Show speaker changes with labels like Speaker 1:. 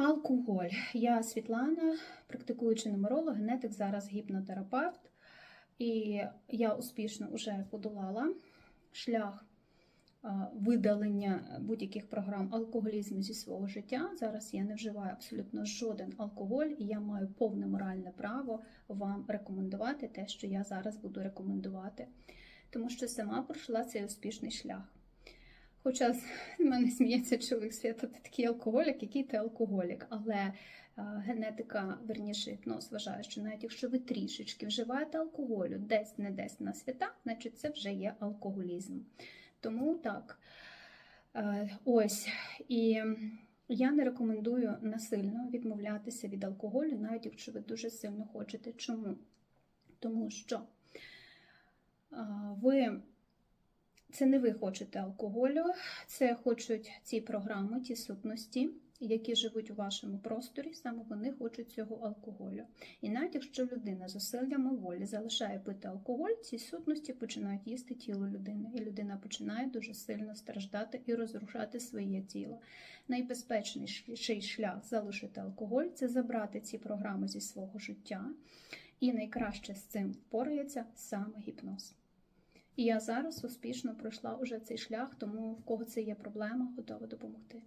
Speaker 1: Алкоголь. Я Світлана, практикуючий нумеролог, генетик, зараз гіпнотерапевт. І я успішно вже подолала шлях видалення будь-яких програм алкоголізму зі свого життя. Зараз я не вживаю абсолютно жоден алкоголь, і я маю повне моральне право вам рекомендувати те, що я зараз буду рекомендувати, тому що сама пройшла цей успішний шлях. Хоча з мене сміється чоловік Свята, ти такий алкоголік, який ти алкоголік. Але е, генетика, верніше, гіпноз вважає, що навіть якщо ви трішечки вживаєте алкоголю десь не десь на свята, значить це вже є алкоголізм. Тому так. Е, ось. І я не рекомендую насильно відмовлятися від алкоголю, навіть якщо ви дуже сильно хочете. Чому? Тому що е, ви. Це не ви хочете алкоголю, це хочуть ці програми, ті сутності, які живуть у вашому просторі, саме вони хочуть цього алкоголю. І навіть якщо людина з усиллями волі залишає пити алкоголь, ці сутності починають їсти тіло людини, і людина починає дуже сильно страждати і розрушати своє тіло. Найбезпечніший шлях залишити алкоголь це забрати ці програми зі свого життя, і найкраще з цим впорається саме гіпноз. І я зараз успішно пройшла уже цей шлях, тому в кого це є проблема, готова допомогти.